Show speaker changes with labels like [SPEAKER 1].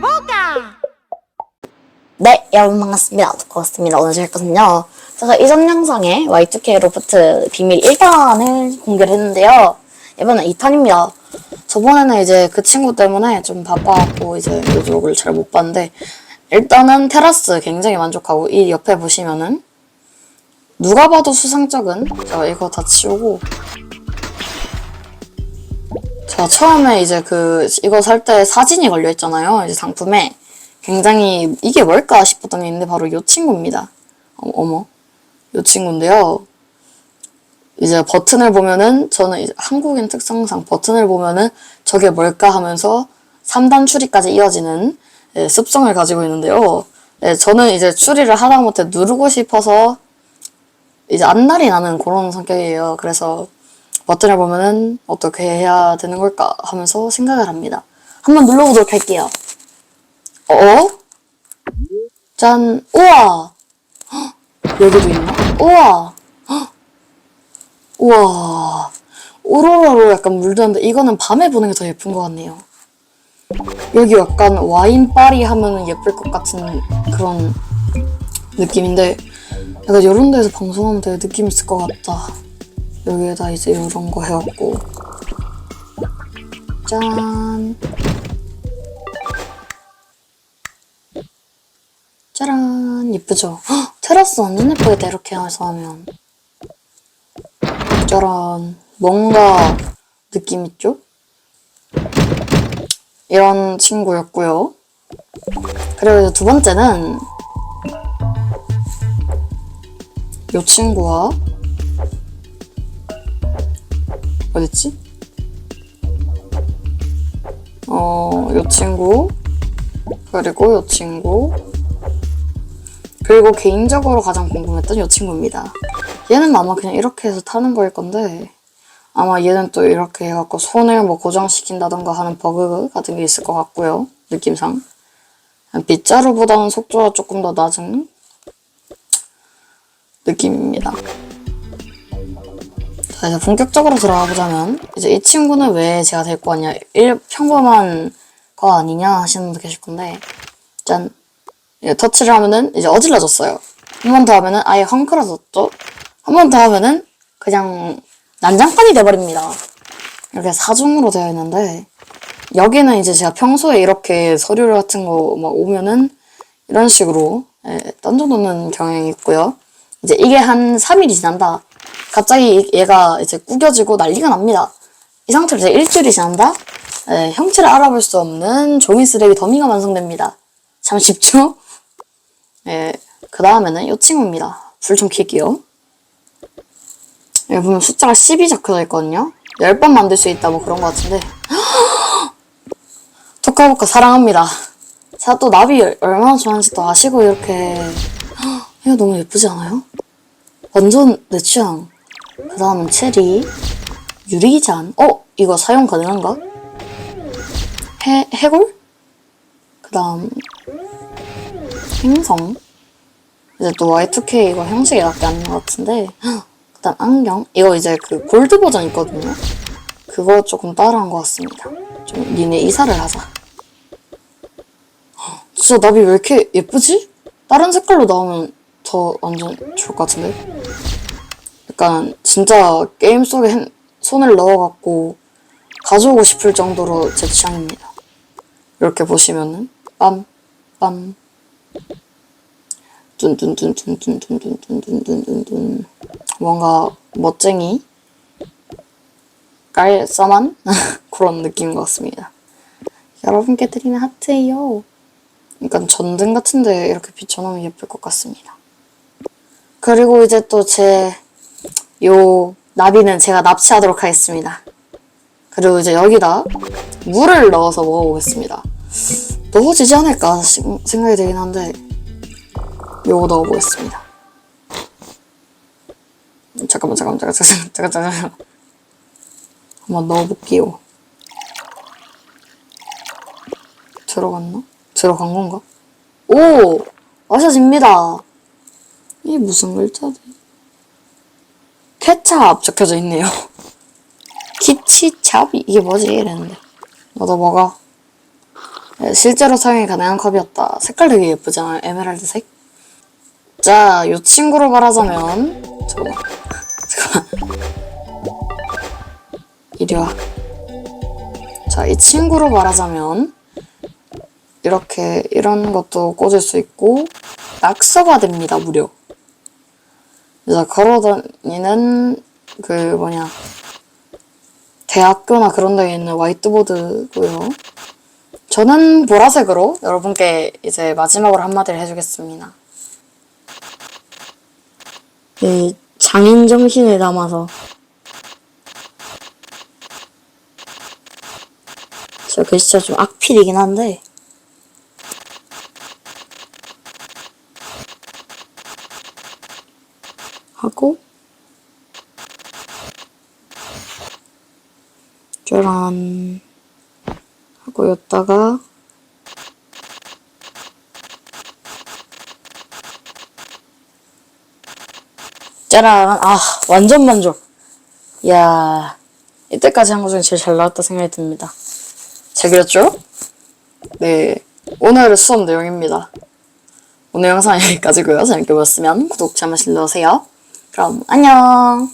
[SPEAKER 1] Boca.
[SPEAKER 2] 네, 여러분 반갑습니다. 고맙습니다. 오늘 할 거는요. 제가 이전 영상에 Y2K 로프트 비밀 1탄을 공개를 했는데요. 이번엔 2탄입니다. 저번에는 이제 그 친구 때문에 좀 바빠갖고 이제 요쪽을 잘 못 봤는데 일단은 테라스 굉장히 만족하고 이 옆에 보시면은 누가 봐도 수상쩍은 제가 이거 다 치우고 제가 처음에 이제 그 이거 살 때 사진이 걸려 있잖아요. 이제 상품에 굉장히 이게 뭘까 싶었던 게 있는데 바로 이 친구입니다. 어, 어머, 이 친구인데요. 이제 버튼을 보면은 저는 이제 한국인 특성상 버튼을 보면은 저게 뭘까 하면서 3단 추리까지 이어지는 예, 습성을 가지고 있는데요. 예, 저는 이제 추리를 하다못해 누르고 싶어서 이제 안날이 나는 그런 성격이에요. 그래서 버튼을 보면은 어떻게 해야 되는 걸까 하면서 생각을 합니다. 한번 눌러보도록 할게요. 어? 짠, 우와! 헉, 여기도 있나? 우와! 헉, 우와! 오로라로 약간 물드는데 이거는 밤에 보는 게 더 예쁜 것 같네요. 여기 약간 와인바리 하면 예쁠 것 같은 그런 느낌인데 약간 이런 데서 방송하면 되게 느낌 있을 것 같다. 여기에다 이제 이런 거 해갖고. 짠. 짜란. 예쁘죠? 헉, 테라스 완전 예쁘겠다 이렇게 해서 하면. 짜란. 뭔가 느낌 있죠? 이런 친구였고요. 그리고 두 번째는 이 친구와 어딨지? 어, 이 친구 그리고 이 친구 그리고 개인적으로 가장 궁금했던 이 친구입니다. 얘는 아마 그냥 이렇게 해서 타는 거일 건데 아마 얘는 또 이렇게 해갖고 손을 뭐 고정시킨다던가 하는 버그 같은 게 있을 것 같고요. 느낌상. 빗자루보다는 속도가 조금 더 낮은 느낌입니다. 자, 이제 본격적으로 들어가 보자면 이제 이 친구는 왜 제가 데리고 왔냐 일 평범한 거 아니냐 하시는 분도 계실 건데 짠 예, 터치를 하면은 이제 어질러졌어요. 한 번 더 하면은 아예 헝클어졌죠. 한 번 더 하면은 그냥 난장판이 돼버립니다. 이렇게 사중으로 되어 있는데 여기는 이제 제가 평소에 이렇게 서류 같은 거 막 오면은 이런 식으로 예, 던져놓는 경향이 있고요. 이제 이게 한 3일이 지난다. 갑자기 얘가 이제 구겨지고 난리가 납니다. 이 상태로 이제 일주일이 지난다. 예, 형체를 알아볼 수 없는 종이 쓰레기 더미가 완성됩니다. 참 쉽죠? 예, 그 다음에는 이 친구입니다. 불 좀 켤게요. 여기 보면 숫자가 10이 적혀져 있거든요. 10번 만들 수 있다 뭐 그런 것 같은데. 토카보카 사랑합니다. 제가 또 나비 얼마나 좋아하는지 또 아시고 이렇게. 이거 너무 예쁘지 않아요? 완전 내 취향. 그 다음은 체리. 유리잔. 어? 이거 사용 가능한가? 해, 해골? 그 다음 행성. 이제 또 Y2K 이거 형식이 낫게 않는 것 같은데. 그 다음 안경. 이거 이제 그 골드 버전 있거든요. 그거 조금 따라한 것 같습니다. 좀 니네 이사를 하자. 진짜 나비 왜 이렇게 예쁘지? 다른 색깔로 나오면 더 완전 좋을 것 같은데. 약간 진짜 게임 속에 핸- 손을 넣어갖고 가져오고 싶을 정도로 제 취향입니다. 이렇게 보시면은 빰, 빰, 뚠뚠뚠뚠뚠뚠뚠뚠뚠뚠뚠 뭔가 멋쟁이 깔쌈한 그런 느낌인 것 같습니다. 여러분께 드리는 하트예요. 약간 전등 같은데 이렇게 비춰놓으면 예쁠 것 같습니다. 그리고 이제 또 제 요 나비는 제가 납치하도록 하겠습니다. 그리고 이제 여기다 물을 넣어서 먹어보겠습니다. 넣어지지 않을까 시- 생각이 되긴 한데 요거 넣어보겠습니다. 잠깐만 잠깐만 잠깐만 잠깐만 잠깐만 잠깐만 한번 넣어볼게요. 들어갔나? 들어간 건가? 오! 마셔집니다. 이게 무슨 글자지? 케찹 적혀져 있네요. 키치찹? 이게 뭐지? 이랬는데. 너도 먹어. 네, 실제로 사용이 가능한 컵이었다. 색깔 되게 예쁘잖아요. 에메랄드색. 자, 이 친구로 말하자면 잠깐만. 잠깐만. 이리 와. 자, 이 친구로 말하자면 이렇게 이런 것도 꽂을 수 있고 낙서가 됩니다, 무료. 이제 걸어다니는 그 뭐냐 대학교나 그런 데에 있는 화이트보드고요. 저는 보라색으로 여러분께 이제 마지막으로 한마디를 해주겠습니다. 이 장인 정신을 담아서 저 글씨가 좀 악필이긴 한데 하고 짜란 하고 여기다가 짜란 아 완전 만족. 이야 이때까지 한거 중에 제일 잘 나왔다 생각이 듭니다. 잘 그렸죠? 네 오늘의 수업 내용입니다. 오늘 영상 여기까지고요. 재밌게 보셨으면 구독 한 번씩 눌러주세요 그럼 안녕